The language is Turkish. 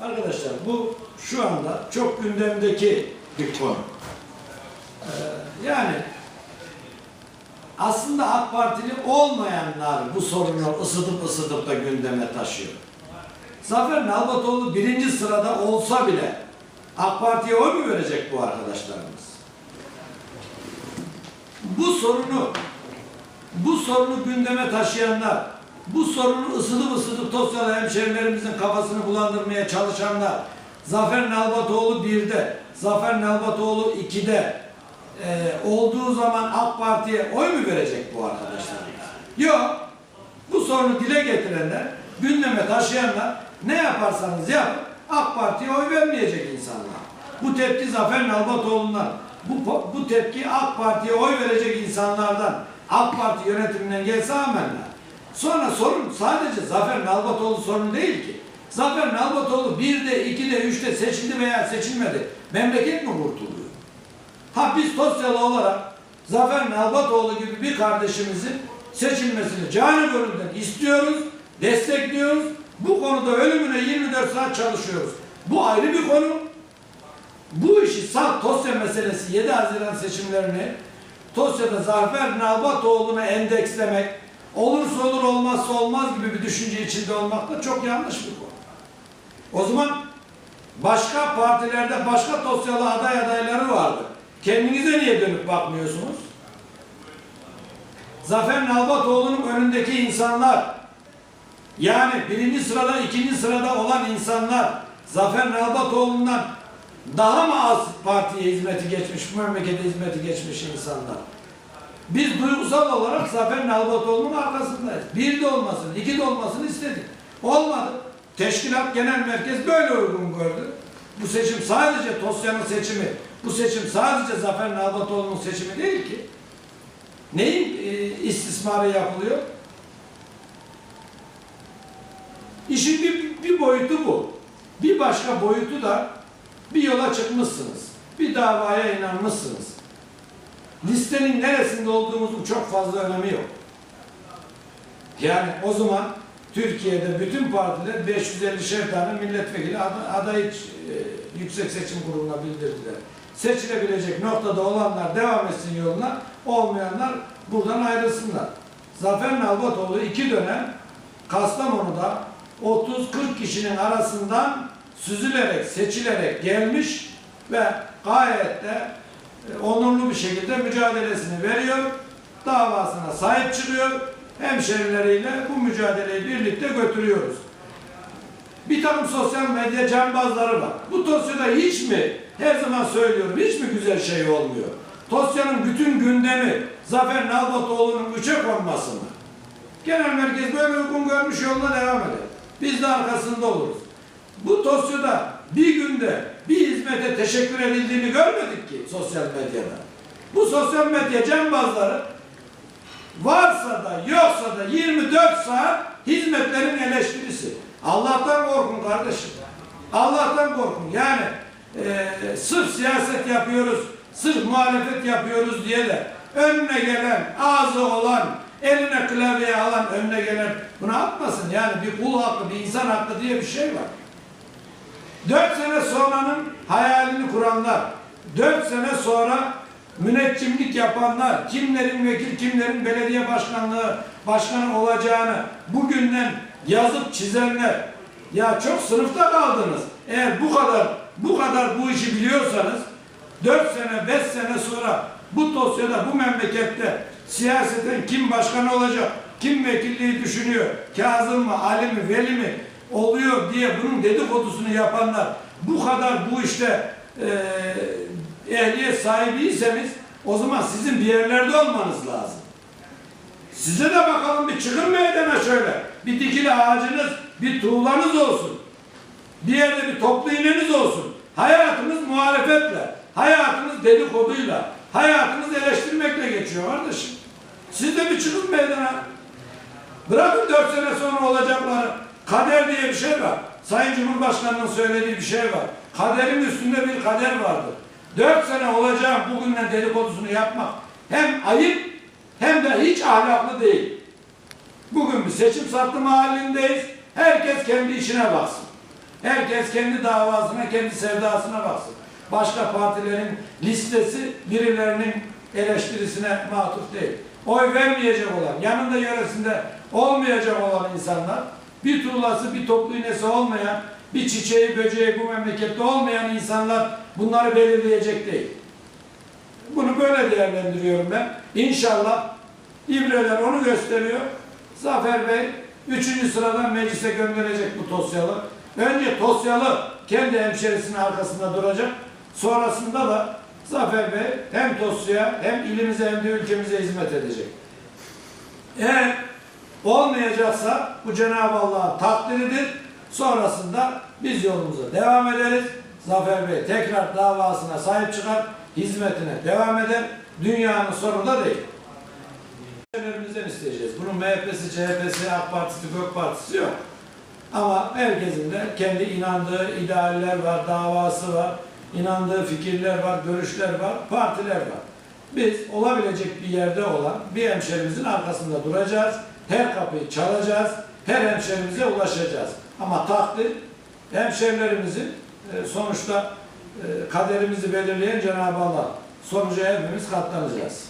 Arkadaşlar bu şu anda çok gündemdeki bir konu. Ee, yani aslında AK Partili olmayanlar bu sorunu ısıtıp ısıtıp da gündeme taşıyor. Zafer Nalbatoğlu birinci sırada olsa bile AK Parti'ye oy mu verecek bu arkadaşlarımız? Bu sorunu bu sorunu gündeme taşıyanlar, bu sorunu ısıtıp ısıtıp Tosyalı hemşehrilerimizin kafasını bulandırmaya çalışanlar, Zafer Nalbatoğlu 1'de, Zafer Nalbatoğlu 2'de e, olduğu zaman AK Parti'ye oy mu verecek bu arkadaşlarımız? Yok. Bu sorunu dile getirenler, gündeme taşıyanlar ne yaparsanız yapın AK Parti'ye oy vermeyecek insanlar. Bu tepki Zafer Nalbatoğlu'ndan, bu, bu tepki AK Parti'ye oy verecek insanlardan, AK Parti yönetiminden gelse amenna. Sonra sorun sadece Zafer Nalbatoğlu sorunu değil ki. Zafer Nalbatoğlu 1'de, 2'de, 3'te seçildi veya seçilmedi. Memleket mi kurtuluyor? Ha biz Tosyalı olarak Zafer Nalbatoğlu gibi bir kardeşimizin seçilmesini canı gönülden istiyoruz, destekliyoruz. Bu konuda ölümüne 24 saat çalışıyoruz. Bu ayrı bir konu. Bu işi salt Tosya meselesi 7 Haziran seçimlerini Tosya'da Zafer Nalbatoğlu'na endekslemek, olursa olur olmazsa olmaz gibi bir düşünce içinde olmak da çok yanlış bir konu. O zaman başka partilerde başka Tosyalı aday adayları vardı. Kendinize niye dönüp bakmıyorsunuz? Zafer Nalbatoğlu'nun önündeki insanlar, yani birinci sırada, ikinci sırada olan insanlar, Zafer Nalbatoğlu'ndan daha mı az partiye hizmeti geçmiş, memlekete hizmeti geçmiş insanlar? Biz duygusal olarak Zafer Nalbatoğlu'nun arkasındayız. Bir de olmasın, iki de olmasını istedik. Olmadı. Teşkilat Genel Merkez böyle uygun gördü. Bu seçim sadece Tosya'nın seçimi, bu seçim sadece Zafer Nalbatoğlu'nun seçimi değil ki. Neyin e, istismarı yapılıyor? İşin bir, bir boyutu bu. Bir başka boyutu da bir yola çıkmışsınız. Bir davaya inanmışsınız. Listenin neresinde olduğumuzun çok fazla önemi yok. Yani o zaman Türkiye'de bütün partiler 550 tane milletvekili aday, e, yüksek seçim kuruluna bildirdiler. Seçilebilecek noktada olanlar devam etsin yoluna, olmayanlar buradan ayrılsınlar. Zafer Nalbatoğlu iki dönem Kastamonu'da 30-40 kişinin arasından süzülerek, seçilerek gelmiş ve gayet de onurlu bir şekilde mücadelesini veriyor, davasına sahip çıkıyor, hemşerileriyle bu mücadeleyi birlikte götürüyoruz. Bir takım sosyal medya cambazları var. Bu Tosya'da hiç mi, her zaman söylüyorum, hiç mi güzel şey olmuyor? Tosya'nın bütün gündemi Zafer Nalbatoğlu'nun üçe konması mı? Genel merkez böyle uygun görmüş yoluna devam eder. Biz de arkasında oluruz. Bu Tosya'da bir günde bir hizmete teşekkür edildiğini görmedik ki sosyal medyada. Bu sosyal medya cambazları varsa da yoksa da 24 saat hizmetlerin eleştirisi. Allah'tan korkun kardeşim. Allah'tan korkun. Yani e, sırf siyaset yapıyoruz, sırf muhalefet yapıyoruz diye de önüne gelen, ağzı olan, eline klavye alan önüne gelen bunu atmasın. Yani bir kul hakkı, bir insan hakkı diye bir şey var. Dört sene sonranın hayalini kuranlar, dört sene sonra müneccimlik yapanlar, kimlerin vekil, kimlerin belediye başkanlığı, başkanı olacağını bugünden yazıp çizenler, ya çok sınıfta kaldınız. Eğer bu kadar, bu kadar bu işi biliyorsanız, dört sene, beş sene sonra bu dosyada, bu memlekette siyaseten kim başkan olacak, kim vekilliği düşünüyor, Kazım mı, Ali mi, Veli mi oluyor diye bunun dedikodusunu yapanlar bu kadar bu işte e, ehliyet sahibiyseniz o zaman sizin bir yerlerde olmanız lazım. Size de bakalım bir çıkın meydana şöyle. Bir dikili ağacınız, bir tuğlanız olsun. Bir yerde bir toplu iğneniz olsun. Hayatınız muhalefetle, hayatınız dedikoduyla, hayatınız eleştirmekle geçiyor kardeşim. Siz de bir çıkın meydana. Bırakın dört sene sonra olacakları. Kader diye bir şey var. Sayın Cumhurbaşkanı'nın söylediği bir şey var. Kaderin üstünde bir kader vardır. Dört sene olacağım bugünden dedikodusunu yapmak hem ayıp hem de hiç ahlaklı değil. Bugün bir seçim satım halindeyiz. Herkes kendi işine baksın. Herkes kendi davasına, kendi sevdasına baksın. Başka partilerin listesi birilerinin eleştirisine matuf değil. Oy vermeyecek olan, yanında yöresinde olmayacak olan insanlar, bir tuğlası, bir toplu iğnesi olmayan, bir çiçeği, böceği bu memlekette olmayan insanlar bunları belirleyecek değil. Bunu böyle değerlendiriyorum ben. İnşallah İbreler onu gösteriyor. Zafer Bey üçüncü sıradan meclise gönderecek bu Tosyalı. Önce Tosyalı kendi hemşerisinin arkasında duracak. Sonrasında da Zafer Bey hem Tosya'ya hem ilimize hem de ülkemize hizmet edecek. Eğer olmayacaksa bu Cenab-ı Allah'ın takdiridir. Sonrasında biz yolumuza devam ederiz. Zafer Bey tekrar davasına sahip çıkar, hizmetine devam eder. Dünyanın sonu da değil. Hemşehrilerimizden isteyeceğiz. Bunun MHP'si, CHP'si, AK Partisi, GÖK Partisi yok. Ama herkesin de kendi inandığı idealler var, davası var, inandığı fikirler var, görüşler var, partiler var. Biz olabilecek bir yerde olan bir hemşerimizin arkasında duracağız. Her kapıyı çalacağız. Her hemşerimize ulaşacağız. Ama takdir hemşerilerimizin e, sonuçta e, kaderimizi belirleyen Cenab-ı Allah. Sonuca hepimiz katlanacağız.